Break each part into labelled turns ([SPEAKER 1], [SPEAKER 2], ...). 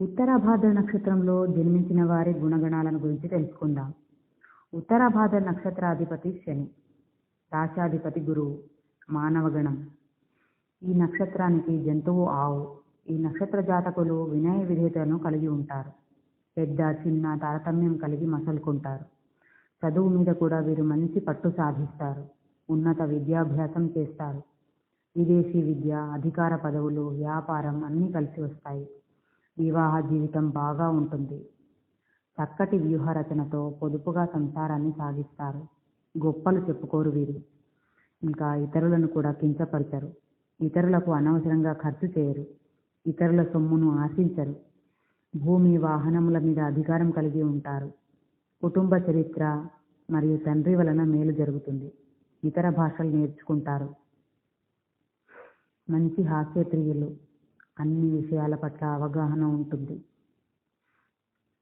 [SPEAKER 1] ఉత్తరాభాద్ర నక్షత్రంలో జన్మించిన వారి గుణగణాలను గురించి తెలుసుకుందాం. ఉత్తరాభాద్ర నక్షత్రాధిపతి శని రాశాధిపతి గురువు మానవగణం. ఈ నక్షత్రానికి జంతువు ఆవు ఈ నక్షత్ర జాతకులు వినయ విధేతను కలిగి ఉంటారు. పెద్ద చిన్న తారతమ్యం కలిగి మసలుకుంటారు. చదువు మీద కూడా వీరు మంచి పట్టు సాధిస్తారు. ఉన్నత విద్యాభ్యాసం చేస్తారు. విదేశీ విద్య అధికార పదవులు వ్యాపారం అన్నీ కలిసి వస్తాయి. వివాహ జీవితం బాగా ఉంటుంది. చక్కటి వ్యూహ రచనతో పొదుపుగా సంసారాన్ని సాగిస్తారు. గొప్పలు చెప్పుకోరు వీరు. ఇంకా ఇతరులను కూడా కించపరచరు. ఇతరులకు అనవసరంగా ఖర్చు చేయరు. ఇతరుల సొమ్మును ఆశించరు. భూమి వాహనముల మీద అధికారం కలిగి ఉంటారు. కుటుంబ చరిత్ర మరియు తండ్రి వలన మేలు జరుగుతుంది. ఇతర భాషలు నేర్చుకుంటారు. మంచి హాస్యప్రియులు. అన్ని విషయాల పట్ల అవగాహన ఉంటుంది.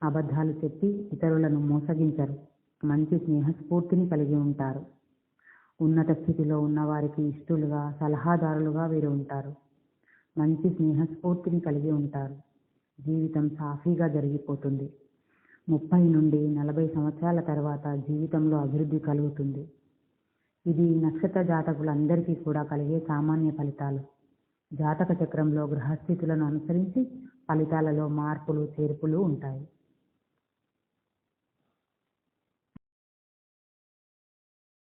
[SPEAKER 1] అబద్ధాలు చెప్పి ఇతరులను మోసగించరు. మంచి స్నేహస్ఫూర్తిని కలిగి ఉంటారు. ఉన్నత స్థితిలో ఉన్నవారికి ఇష్టలుగా సలహాదారులుగా వీరు ఉంటారు. మంచి స్నేహస్ఫూర్తిని కలిగి ఉంటారు. జీవితం సాఫీగా జరిగిపోతుంది. ముప్పై నుండి నలభై సంవత్సరాల తర్వాత జీవితంలో అభివృద్ధి కలుగుతుంది. ఇది నక్షత్ర జాతకులందరికీ కూడా కలిగే సామాన్య ఫలితాలు. జాతక చక్రంలో గ్రహస్థితులను అనుసరించి ఫలితాలలో మార్పులు చేర్పులు ఉంటాయి.